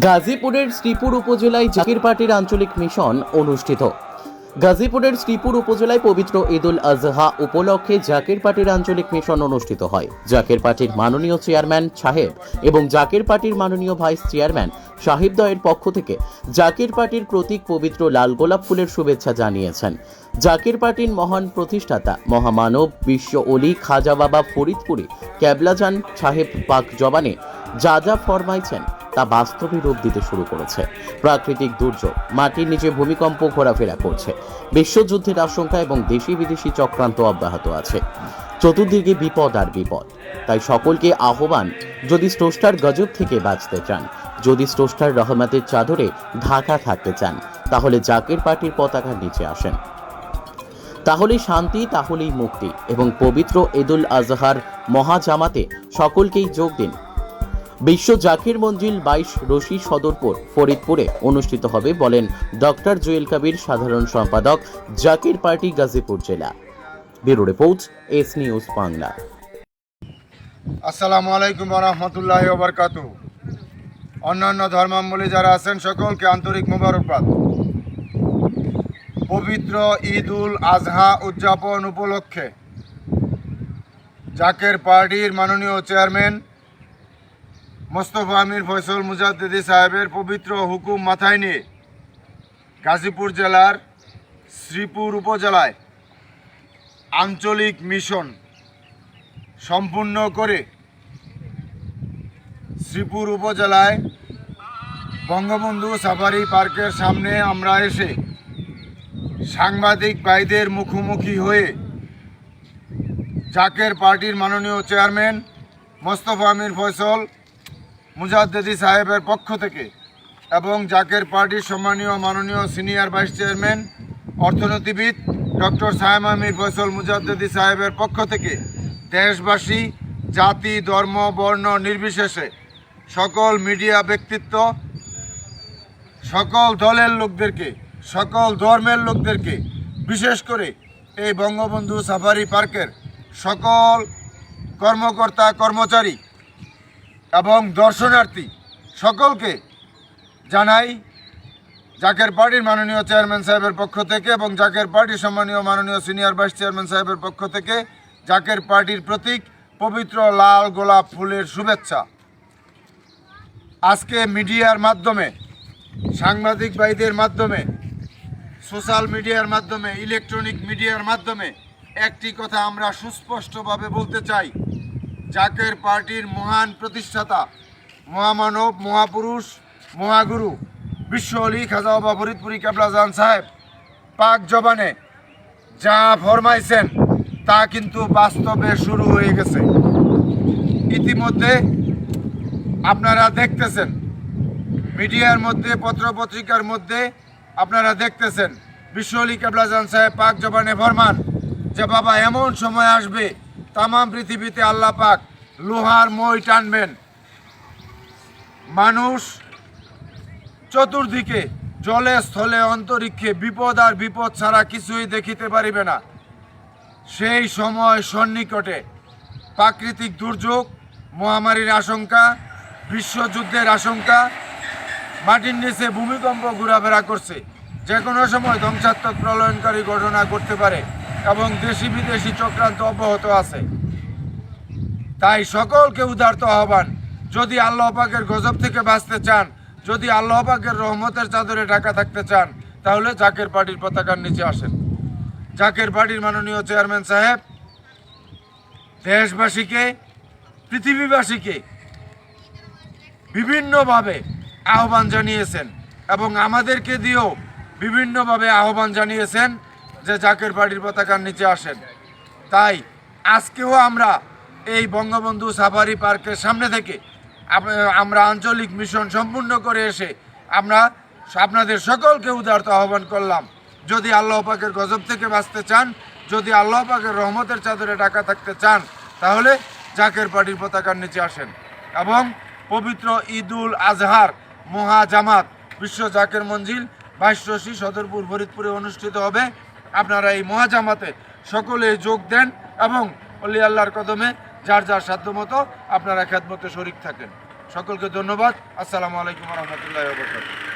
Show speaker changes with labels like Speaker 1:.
Speaker 1: গাজীপুরের শ্রীপুর উপজেলায় জাকির পার্টির আঞ্চলিক মিশন অনুষ্ঠিত। গাজীপুরের শ্রীপুর উপজেলায় পবিত্র ঈদুল আজহা উপলক্ষে জাকির পার্টির আঞ্চলিক মিশন অনুষ্ঠিত হয়। জাকির পার্টির মাননীয় চেয়ারম্যান সাহেব এবং জাকির পার্টির মাননীয় ভাইস চেয়ারম্যান সাহিবদয়ের পক্ষ থেকে জাকির পার্টির প্রতীক পবিত্র লাল গোলাপ ফুলের শুভেচ্ছা জানিয়েছেন। জাকির পার্টির মহান প্রতিষ্ঠাতা মহামানব বিশ্ব অলি খাজা বাবা ফরিদপুরে ক্যাবলাজান সাহেব পাক জবানে যা যা ফরমাইছেন তা বাস্তবে রূপ দিতে শুরু করেছে। প্রাকৃতিক দুর্যোগ, মাটির নিচে ভূমিকম্প ঘোরাফেরা করছে। বিশ্বযুদ্ধের আশঙ্কা এবং দেশি বিদেশি চক্রান্ত অব্যাহত আছে। চতুর্দিকে বিপদ আর বিপদ। তাই সকলকে আহ্বান, যদি স্রষ্টার গজব থেকে বাঁচতে চান, যদি স্রষ্টার রহমতের চাদরে ঢাকা থাকতে চান, তাহলে জাকের পার্টির পতাকার নিচে আসেন। তাহলেই শান্তি, তাহলেই মুক্তি এবং পবিত্র ঈদুল আজহার মহাজামাতে সকলকেই যোগ দিন। বিশ্ব জাকির মঞ্জিল বাইশ রশি সদরপুর ফরিদপুরে অনুষ্ঠিত হবে বলেন ডক্টর জুয়েল কবির সাধারণ সম্পাদক, জাকির পার্টি গাজীপুর জেলা। Bureau report, S News Bangla.
Speaker 2: আসসালামু আলাইকুম রহমতুল্লাহ ওবরকাত অন্যান্য ধর্মাবলী যারা আছেন সকলকে আন্তরিক মোবারকবাদ। পবিত্র ঈদ উল আজহা উদযাপন উপলক্ষে জাকের পার্টির মাননীয় চেয়ারম্যান মোস্তফা আমির ফয়সল মুজাদ্দিদি সাহেবের পবিত্র হুকুম মাথায় নিয়ে গাজীপুর জেলার শ্রীপুর উপজেলায় আঞ্চলিক মিশন সম্পূর্ণ করে শ্রীপুর উপজেলায় বঙ্গবন্ধু সাফারি পার্কের সামনে আমরা এসে সাংবাদিক ভাইদের মুখোমুখি হয়ে জাকের পার্টির মাননীয় চেয়ারম্যান মোস্তফা আমির ফয়সল মুজাদ্দেদি সাহেবের পক্ষ থেকে এবং জাকের পার্টির সম্মানীয় মাননীয় সিনিয়র ভাইস চেয়ারম্যান, অর্থনীতিবিদ ডক্টর সাহেব আমির ফয়সল মুজাদ্দেদি সাহেবের পক্ষ থেকে দেশবাসী, জাতি, ধর্ম, বর্ণ নির্বিশেষে সকল মিডিয়া ব্যক্তিত্ব, সকল দলের লোকদেরকে, সকল ধর্মের লোকদেরকে, বিশেষ করে এই বঙ্গবন্ধু সাফারি পার্কের সকল কর্মকর্তা, কর্মচারী এবং দর্শনার্থী সকলকে জানাই জাকের পার্টির মাননীয় চেয়ারম্যান সাহেবের পক্ষ থেকে এবং জাকের পার্টির সম্মানীয় মাননীয় সিনিয়র ভাইস চেয়ারম্যান সাহেবের পক্ষ থেকে জাকের পার্টির প্রতীক পবিত্র লাল গোলাপ ফুলের শুভেচ্ছা। আজকে মিডিয়ার মাধ্যমে, সাংবাদিক ভাইদের মাধ্যমে, সোশ্যাল মিডিয়ার মাধ্যমে, ইলেকট্রনিক মিডিয়ার মাধ্যমে একটি কথা আমরা সুস্পষ্টভাবে বলতে চাই। জাকের পার্টির মহান প্রতিষ্ঠাতা, মহামানব, মহাপুরুষ, মহাগুরু, বিশ্ব অলি খাজা বাবা ফরিদপুরি কেবলাজান সাহেব, পাক জবানে যা ফরমাইছেন তা কিন্তু বাস্তবে শুরু হয়ে গেছে। ইতিমধ্যে আপনারা দেখতেছেন, মিডিয়ার মধ্যে, পত্রপত্রিকার মধ্যে আপনারা দেখতেছেন, বিশ্ব অলি কেবলাজান সাহেব পাক জবানে ফরমান যে, বাবা, এমন সময় আসবে তামাম পৃথিবীতে আল্লাহ পাক লোহার মই টানবেন মানুষ চতুর্দিকে জলে, স্থলে, অন্তরিক্ষে বিপদ আর বিপদ ছাড়া কিছুই দেখিতে পারিবে না। সেই সময় সন্নিকটে প্রাকৃতিক দুর্যোগ, মহামারীর আশঙ্কা, বিশ্বযুদ্ধের আশঙ্কা, মাটির নিচে ভূমিকম্প ঘোরাফেরা করছে। যে কোনো সময় ধ্বংসাত্মক প্রলয়নকারী ঘটনা করতে পারে। এবং দেশি বিদেশি চক্রান্ত অব্যাহত আছে। তাই সকলকে উদারত আহ্বান, যদি আল্লাহ পাকের গজব থেকে বাঁচতে চান, যদি আল্লাহ পাকের রহমতের চাদরে ঢাকা থাকতে চান, তাহলে জাকের পার্টির পতাকার নিচে আসেন। জাকের পার্টির মাননীয় চেয়ারম্যান সাহেব, দেশবাসীকে, পৃথিবীবাসীকে বিভিন্নভাবে আহ্বান জানিয়েছেন এবং আমাদেরকে দিয়েও বিভিন্নভাবে আহ্বান জানিয়েছেন। যে জাকের পার্টির পতাকার নিচে আসেন। তাই আজকেও আমরা এই বঙ্গবন্ধু সাফারি পার্কের সামনে থেকে আমরা আঞ্চলিক মিশন সম্পূর্ণ করে এসে আমরা আপনাদের সকলকে উদারত আহ্বান করলাম। যদি আল্লাহ পাকের গজব থেকে বাঁচতে চান, যদি আল্লাহ পাকের রহমতের চাদরে ঢাকা থাকতে চান, তাহলে জাকের পার্টির পতাকার নিচে আসেন এবং পবিত্র ঈদুল আজহার মহাজামাত বিশ্ব জাকের মঞ্জিল বাইশরশি সদরপুর, ফরিদপুরে অনুষ্ঠিত হবে। আপনারা এই মহাজামাতে সকলে যোগ দেন এবং অলি আল্লাহর কদমে যার যার সাধ্য মতো আপনারা খ্যাতমতো শরিক থাকেন। সকলকে ধন্যবাদ। আসসালামু আলাইকুম রহমতুল্লাহ